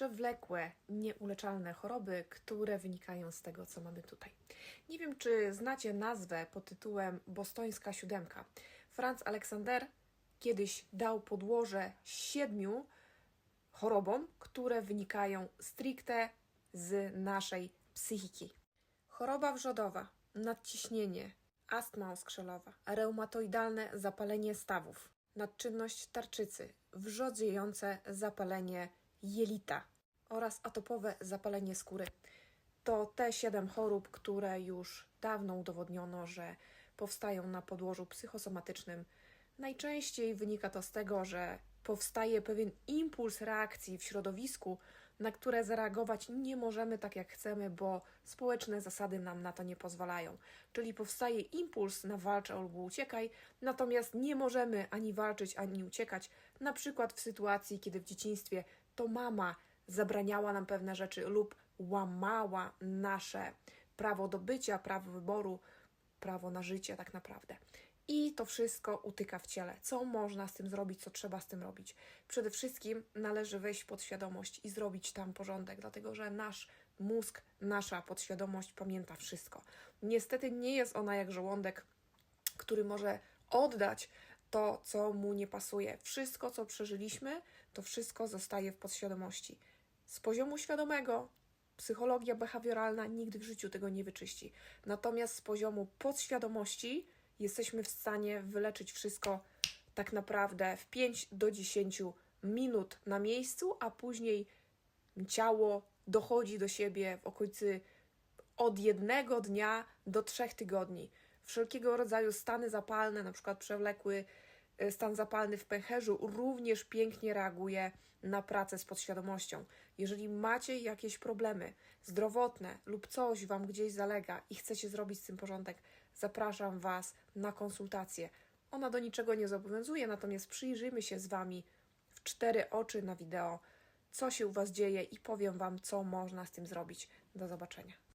przewlekłe, nieuleczalne choroby, które wynikają z tego, co mamy tutaj. Nie wiem, czy znacie nazwę pod tytułem Bostońska Siódemka. Franz Aleksander kiedyś dał podłoże siedmiu chorobom, które wynikają stricte z naszej psychiki. Choroba wrzodowa, nadciśnienie, astma oskrzelowa, reumatoidalne zapalenie stawów, nadczynność tarczycy, wrzodziejące zapalenie jelita oraz atopowe zapalenie skóry. To te siedem chorób, które już dawno udowodniono, że powstają na podłożu psychosomatycznym. Najczęściej wynika to z tego, że powstaje pewien impuls reakcji w środowisku, na które zareagować nie możemy tak jak chcemy, bo społeczne zasady nam na to nie pozwalają. Czyli powstaje impuls na walcz albo uciekaj, natomiast nie możemy ani walczyć, ani uciekać. Na przykład w sytuacji, kiedy w dzieciństwie to mama zabraniała nam pewne rzeczy lub łamała nasze prawo do bycia, prawo wyboru, prawo na życie, tak naprawdę. I to wszystko utyka w ciele. Co można z tym zrobić, co trzeba z tym robić? Przede wszystkim należy wejść w podświadomość i zrobić tam porządek, dlatego że nasz mózg, nasza podświadomość pamięta wszystko. Niestety nie jest ona jak żołądek, który może oddać to, co mu nie pasuje. Wszystko, co przeżyliśmy, to wszystko zostaje w podświadomości. Z poziomu świadomego psychologia behawioralna nigdy w życiu tego nie wyczyści. Natomiast z poziomu podświadomości jesteśmy w stanie wyleczyć wszystko tak naprawdę w 5 do 10 minut na miejscu, a później ciało dochodzi do siebie w okolicy od jednego dnia do trzech tygodni. Wszelkiego rodzaju stany zapalne, na przykład przewlekły y, stan zapalny w pęcherzu, również pięknie reaguje na pracę z podświadomością. Jeżeli macie jakieś problemy zdrowotne lub coś Wam gdzieś zalega i chcecie zrobić z tym porządek, zapraszam Was na konsultację. Ona do niczego nie zobowiązuje, natomiast przyjrzymy się z Wami w cztery oczy na wideo, co się u Was dzieje i powiem Wam, co można z tym zrobić. Do zobaczenia.